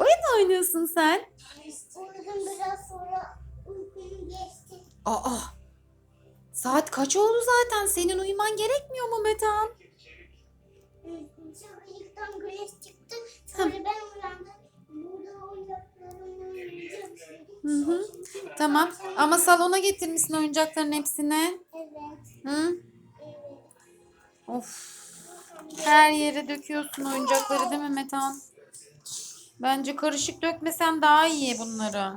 Oyun mu oynuyorsun sen? Uyudum biraz sonra uykum geçti. Aa. Saat kaç oldu zaten? Senin uyuman gerekmiyor mu Metehan? Çocuktan güneş çıktı. Sonra ben uyandım. Burada oyuncaklarımı oynayacağım. Hı hı. Tamam. Ama salona getirmişsin oyuncakların hepsini. Evet. Hı? Evet. Of. Her yere döküyorsun oyuncakları değil mi Metehan? Bence karışık dökmesem daha iyi bunları.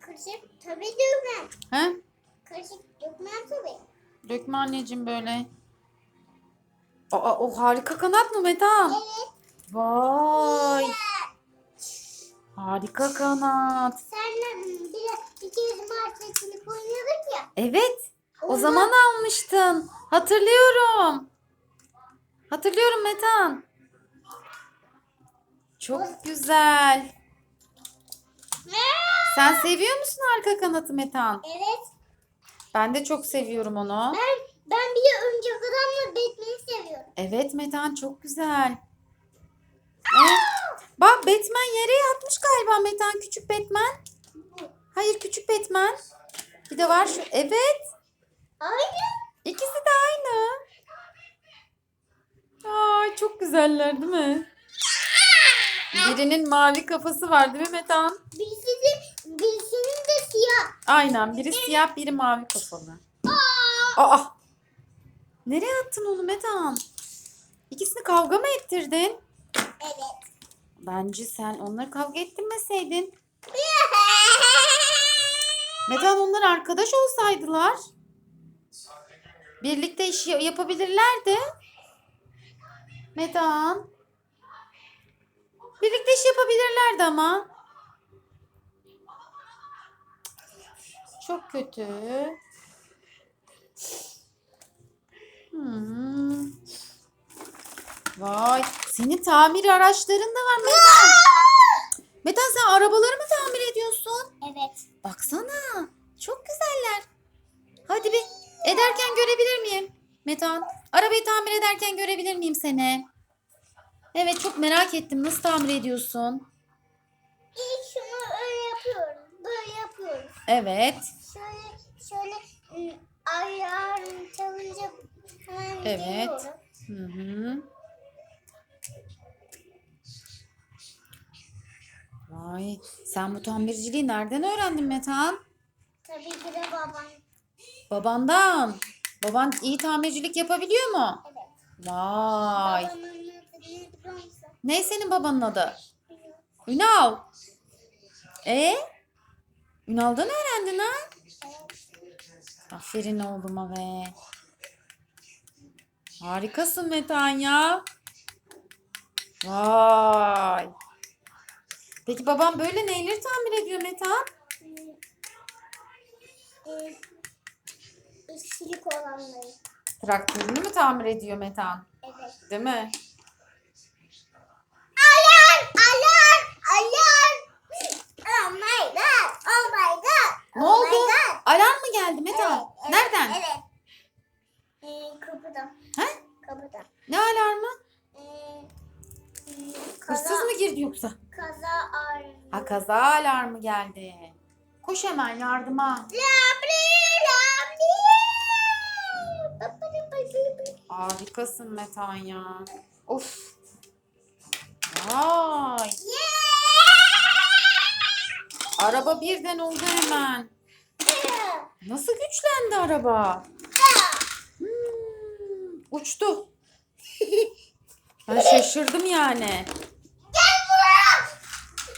Kaşık tabii dökmem. He? Kaşık dökmem tabii. Dökme anneciğim böyle. Aa o harika kanat mı Metehan? Evet. Vay. Harika kanat. Senle biraz bir kez marketini oynuyorduk ya. Evet. O Ondan- zaman almıştın. Hatırlıyorum. Hatırlıyorum Metan. Çok güzel. Sen seviyor musun arka kanatı Metan? Evet. Ben de çok seviyorum onu. Ben ben bir de oyuncak adamla Batman'i seviyorum. Evet Metan çok güzel. Evet. Bak Batman yere yatmış galiba Metan. Küçük Batman. Hayır küçük Batman. Bir de var şu. Evet. Aynı. İkisi de aynı. Ay çok güzeller değil mi? Birinin mavi kafası var değil mi Metan? Birisi de birisinin de siyah. Aynen. Biri siyah, biri mavi kafalı. Aa! Nereye attın onu Metan? İkisini kavga mı ettirdin? Evet. Bence sen onları kavga ettirmeseydin. Metan onlar arkadaş olsaydılar. Birlikte iş ya- yapabilirlerdi. Metan. Birlikte iş yapabilirlerdi ama. Çok kötü. Hmm. Vay. Senin tamir araçların da var Metan. Metan sen arabaları mı tamir ediyorsun? Evet. Baksana. Çok güzeller. Hadi bir ederken görebilir miyim? Metan, arabayı tamir ederken görebilir miyim seni? Evet çok merak ettim. Nasıl tamir ediyorsun? İlk şunu öyle yapıyoruz. Böyle yapıyoruz. Evet. Şöyle şöyle ıı, ayarım çalınca hemen Evet. geliyorum. Hı hı. Vay, sen bu tamirciliği nereden öğrendin Metan? Tabii ki de babam. Babandan. Baban iyi tamircilik yapabiliyor mu? Evet. Vay. Babamın Ne senin babanın adı? Ünal. E? Ünal'dan öğrendin ha? Aferin oğluma be. Harikasın Metan ya. Vay. Peki babam böyle neyleri tamir ediyor Metan? Ee, işçilik olanları. Traktörünü mü tamir ediyor Metan? Evet. Değil mi? Alarm mı geldi Metan? Evet, evet, Nereden? Evet. Ee, kapıda. He? Kapıda. Ne alarmı? Ee, kaza, Hırsız mı girdi yoksa? Kaza alarmı. Ha kaza alarmı geldi. Koş hemen yardıma. Harikasın Metan ya. Of. Vay. Araba birden oldu hemen. Nasıl güçlendi araba? Hmm, uçtu. Ben şaşırdım yani. Gel buraya.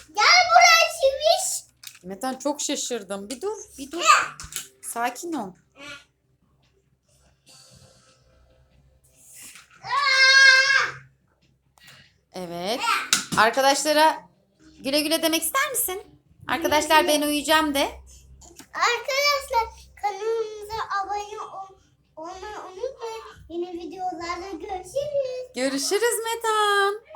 Gel buraya çiviş. Metan çok şaşırdım. Bir dur, bir dur. Sakin ol. Evet. Arkadaşlara güle güle demek ister misin? Arkadaşlar ben uyuyacağım de. Arkadaşlar görüşürüz. Metan.